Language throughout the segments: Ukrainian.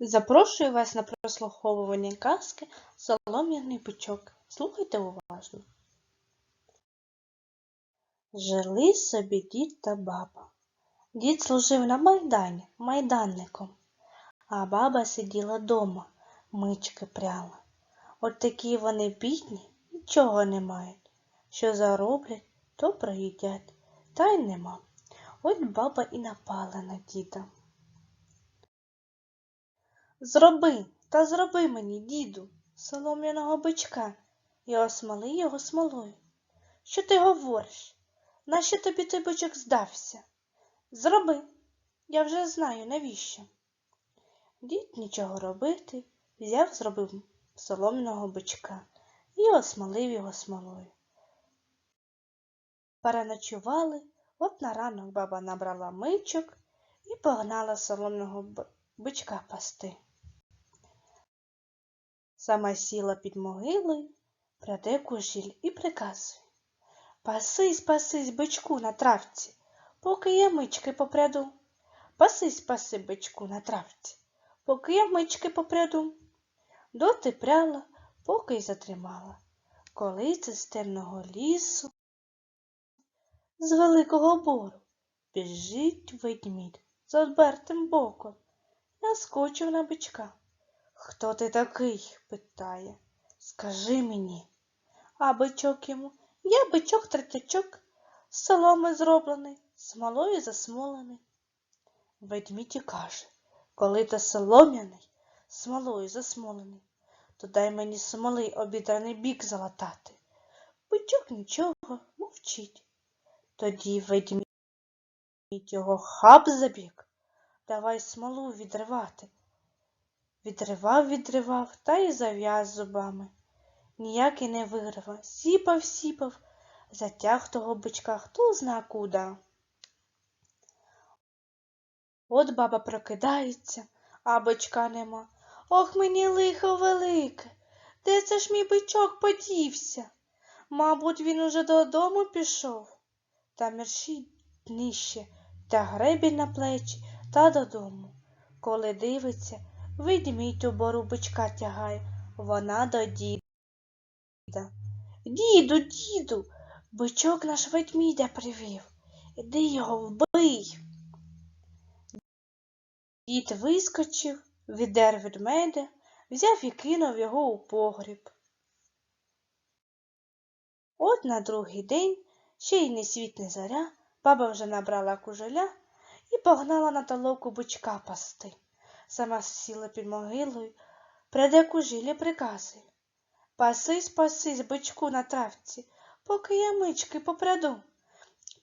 Запрошую вас на прослуховування казки Солом'яний бичок. Слухайте уважно. Жили собі дід та баба. Дід служив на майдані майданником, а баба сиділа дома, мички пряла. От такі вони бідні, нічого не мають. Що зароблять, то проїдять, та й нема. От баба і напала на діда. Зроби, та зроби мені, діду, солом'яного бичка, і осмоли його смолою. Що ти говориш? Нащо тобі той бичок здався? Зроби, я вже знаю, навіщо. Дід нічого робити, взяв, зробив солом'яного бичка і осмолив його смолою. Переночували, от на ранок баба набрала мичок і погнала солом'яного бичка пасти. Сама сіла під могилою, пряде кужіль і приказує. Пасись, пасись, бичку на травці, поки я мички попряду. Пасись, паси, бичку на травці, поки я мички попряду. Доти пряла, поки й затримала, коли це з темного лісу, з великого бору, біжить ведмідь з одбертим боком. Наскочив на бичка. Хто ти такий? питає. Скажи мені. А бичок йому, я бичок третячок, соломи зроблений, смолою засмолений. Ведмідь каже, коли ти солом'яний, смолою засмолений, то дай мені смоли обідраний бік залатати. Бичок нічого, мовчить. Тоді ведмідь його хап забіг, давай смолу відривати. Відривав, відривав та й зав'яз зубами. Ніяк і не вирвав, сіпав, сіпав, затяг того бичка хто зна куда. От баба прокидається, а бичка нема. Ох мені лихо велике. Де це ж мій бичок подівся? Мабуть, він уже додому пішов. Та мерщій нижче, та гребінь на плечі та додому. Коли дивиться, ведмідь у бору бичка тягає, вона до діда. Діду, діду, бичок наш ведмідя привів. Іди його вбий. Дід вискочив, віддер ведмедя, взяв і кинув його у погріб. От на другий день, ще й не світ не заря, баба вже набрала кужеля і погнала на толоку бичка пасти. Сама сіла під могилою, пряде кужілі приказує. Пасись, пасись, бичку на травці, поки я мички попряду.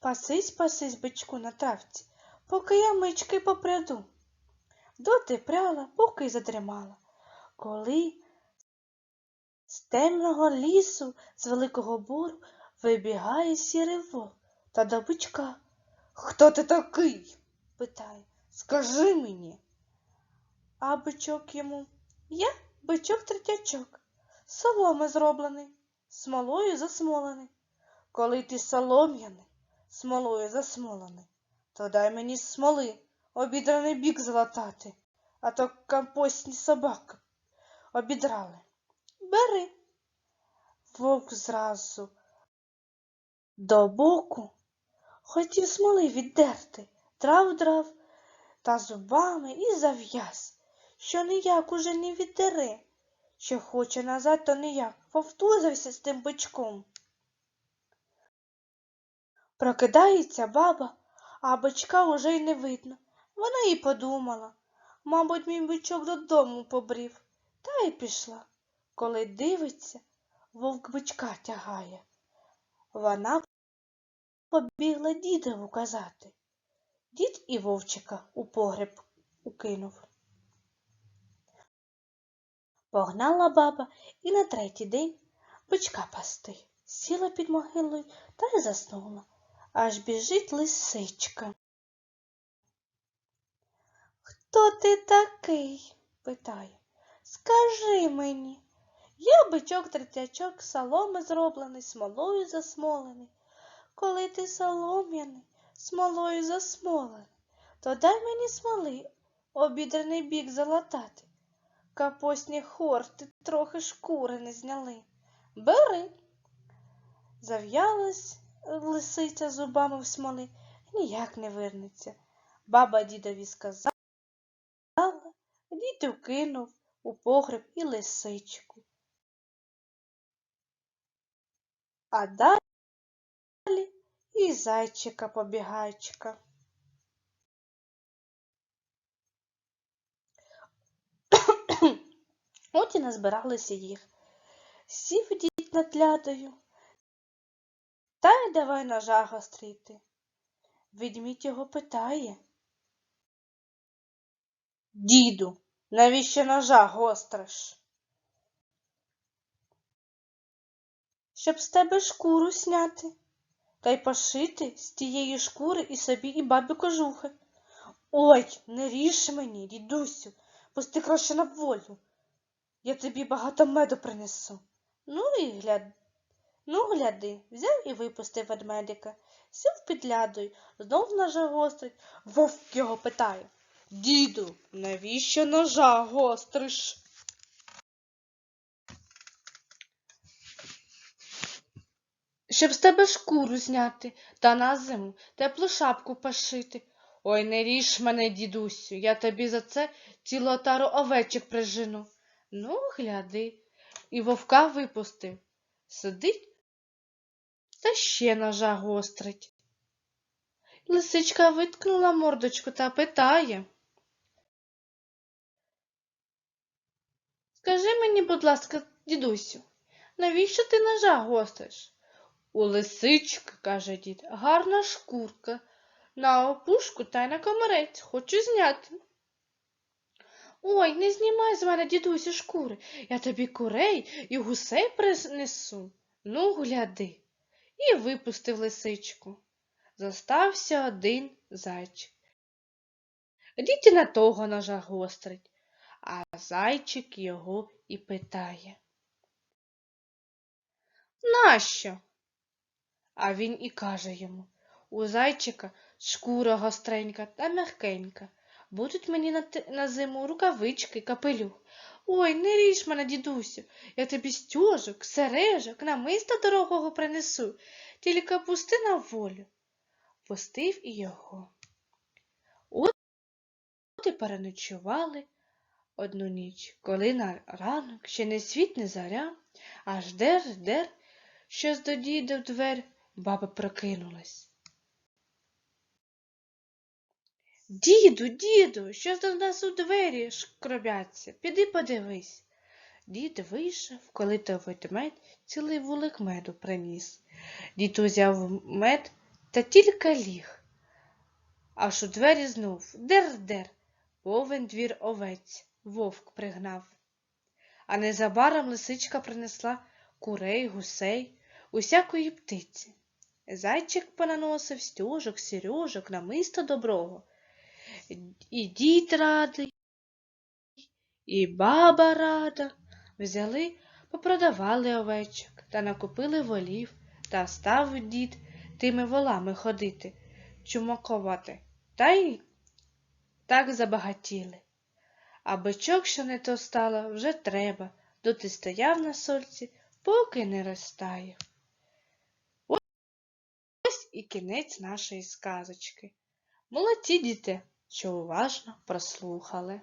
Пасись, пасись, бичку на травці, поки я мички попряду. Доти пряла, поки й задрімала. Коли з темного лісу, з великого бору вибігає сірий вовк та до бичка. Хто ти такий? питає. Скажи мені. А бичок йому я бичок третячок, соломи зроблений, смолою засмолений. Коли ти солом'яний, смолою засмолений, то дай мені смоли, обідраний бік залатати, а то компостні собаки обідрали. Бери. Вовк зразу до боку хотів смоли віддерти, драв драв та зубами і зав'яз, що ніяк уже не віддере, що хоче назад, то ніяк повтузився з тим бичком. Прокидається баба, а бичка уже й не видно. Вона і подумала, мабуть, мій бичок додому побрів, та й пішла. Коли дивиться, вовк бичка тягає. Вона побігла дідову казати. Дід і вовчика у погреб укинув. Погнала баба і на третій день бичка пасти. Сіла під могилою та й заснула. Аж біжить лисичка. Хто ти такий? питає. Скажи мені. Я бичок третячок, соломи зроблений, смолою засмолений. Коли ти солом'яний, смолою засмолений, то дай мені смоли, обідраний бік залатати. Капосні хорти трохи шкури не зняли. Бери. Зав'ялась лисиця зубами в смоли, ніяк не вернеться. Баба дідові сказала, дід укинув у погреб і лисичку. А далі і зайчика побігайчика. От і назбиралися їх. Сів дід над лядою, та й давай ножа гострити. Ведмідь його питає. Діду, навіщо ножа гостриш? Щоб з тебе шкуру сняти, та й пошити з тієї шкури і собі, і бабі кожухи. Ой, не ріж мені, дідусю, пусти краще на волю. Я тобі багато меду принесу. Ну і гляд... Ну, гляди, взяв і випустив ведмедика, сів під лядою, знов ножа гострить. Вовк його питає. Діду, навіщо ножа гостриш? Щоб з тебе шкуру зняти та на зиму теплу шапку пошити. Ой, не ріж мене, дідусю, я тобі за це цілу отару овечок прижену. Ну, гляди, і вовка випустив. Сидить та ще ножа гострить. Лисичка виткнула мордочку та питає. Скажи мені, будь ласка, дідусю, навіщо ти ножа гостриш? У лисички, каже дід, гарна шкурка. На опушку та й на комарець хочу зняти. Ой, не знімай з мене, дідусю, шкури. Я тобі курей і гусей принесу. Ну, гляди. І випустив лисичку. Зостався один зайчик. Дід і на того ножа гострить, а зайчик його і питає. Нащо? А він і каже йому у зайчика шкура гостренька та м'якенька. Будуть мені на, на зиму рукавички, капелюх. Ой, не ріж мене, дідусю, я тобі стюжок, сережок, намиста дорогого принесу, тільки пусти на волю. Пустив і його. От і переночували одну ніч, коли на ранок ще не світ, не заря, аж дер, дер, щось до діда в двер, баба прокинулась. Діду, діду, що до нас у двері шкробяться? Піди подивись. Дід вийшов, коли то ведмедь цілий вулик меду приніс. Дід узяв мед та тільки ліг. Аж у двері знов дер-дер, повен двір овець, вовк пригнав. А незабаром лисичка принесла курей, гусей, усякої птиці. Зайчик понаносив стюжок, сірюжок, намисто доброго. І дід радий, і баба рада. Взяли, попродавали овечок та накупили волів, та став дід тими волами ходити, чумакувати, та й так забагатіли. А бичок, що не то стало, вже треба, доти стояв на сольці, поки не розтаяв. Ось і кінець нашої сказочки. Молодці діти, що уважно прослухали.